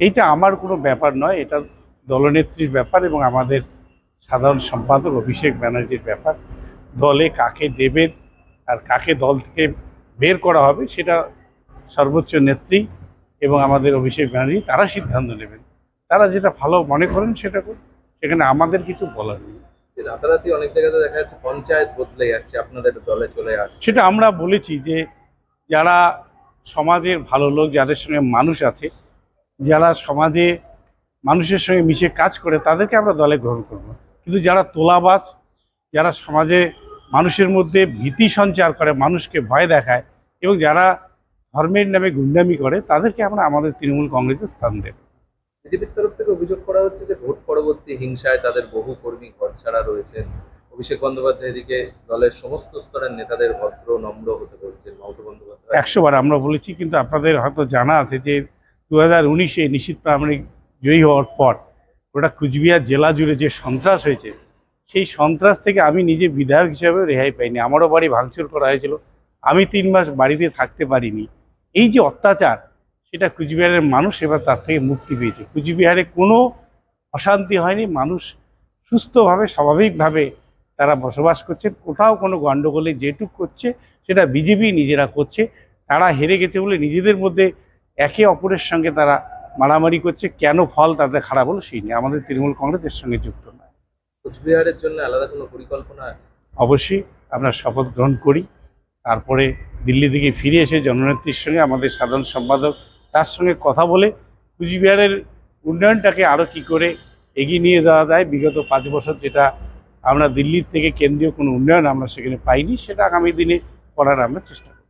এইটা আমার কোনো ব্যাপার নয় এটা দলনেত্রীর ব্যাপার এবং আমাদের সাধারণ সম্পাদক অভিষেক ব্যানার্জির ব্যাপার। দলে কাকে দেবেন আর কাকে দল থেকে বের করা হবে সেটা সর্বোচ্চ নেত্রী এবং আমাদের অভিষেক ব্যানার্জি তারা সিদ্ধান্ত নেবেন। তারা যেটা ভালো মনে করেন সেটা করুন সেখানে আমাদের কিছু বলার নেই। রাতারাতি অনেক জায়গাতে দেখা যাচ্ছে পঞ্চায়েত বদলে যাচ্ছে আপনাদের দলে চলে আসছে। সেটা আমরা বলেছি যে যারা সমাজের ভালো লোক যাদের সঙ্গে মানুষ আছে যারা সমাজে মানুষের সঙ্গে মিশে কাজ করে তাদেরকে আমরা দলে গ্রহণ করব। কিন্তু যারা তোলাবাজ যারা সমাজে মানুষের মধ্যে ভীতি সঞ্চার করে মানুষকে ভয় দেখায় এবং যারা ধর্মের নামে গুন্ডামি করে তাদেরকে আমরা আমাদের তৃণমূল কংগ্রেসে স্থান দেব। বিজেপির তরফ থেকে অভিযোগ করা হচ্ছে যে ভোট পরবর্তী হিংসায় তাদের বহু কর্মী ঘর ছাড়া রয়েছেন। অভিষেক বন্দ্যোপাধ্যায় এদিকে দলের সমস্ত স্তরের নেতাদের ভদ্র নম্র হতে বলছেন মমতা বন্দ্যোপাধ্যায়। একশো বার আমরা বলেছি কিন্তু আপনাদের হয়তো জানা আছে যে দু হাজার উনিশে নিশীত প্রামাণিক জয়ী হওয়ার পর ওটা কুচবিহার জেলা জুড়ে যে সন্ত্রাস হয়েছে, সেই সন্ত্রাস থেকে আমি নিজে বিধায়ক হিসাবে রেহাই পাইনি। আমারও বাড়ি ভাঙচুর করা হয়েছিল। আমি তিন মাস বাড়িতে থাকতে পারিনি। এই যে অত্যাচার, সেটা কুচবিহারের মানুষ এবার তার থেকে মুক্তি পেয়েছে। কুচবিহারে কোনো অশান্তি হয়নি। মানুষ সুস্থভাবে, স্বাভাবিকভাবে তারা বসবাস করছে। কোথাও কোনো গণ্ডগোলে যেটুক করছে, সেটা বিজেপি নিজেরা করছে। তারা হেরে গেছে বলে নিজেদের মধ্যে একে অপরের সঙ্গে তারা মারামারি করছে কেন ফল তাদের খারাপ হলো সেই নিয়ে আমাদের তৃণমূল কংগ্রেসের সঙ্গে যুক্ত নয়। কোচবিহারের জন্য আলাদা কোনো পরিকল্পনা আছে? অবশ্যই আমরা শপথ গ্রহণ করি। তারপরে দিল্লি থেকে ফিরে এসে জননেত্রীর সঙ্গে আমাদের সাধারণ সম্পাদক তার সঙ্গে কথা বলে কুচবিহারের উন্নয়নটাকে আরও কী করে এগিয়ে নিয়ে যাওয়া যায় বিগত পাঁচ বছর যেটা আমরা দিল্লির থেকে কেন্দ্রীয় কোনো উন্নয়ন আমরা সেখানে পাইনি সেটা আগামী দিনে করার আমরা চেষ্টা করব।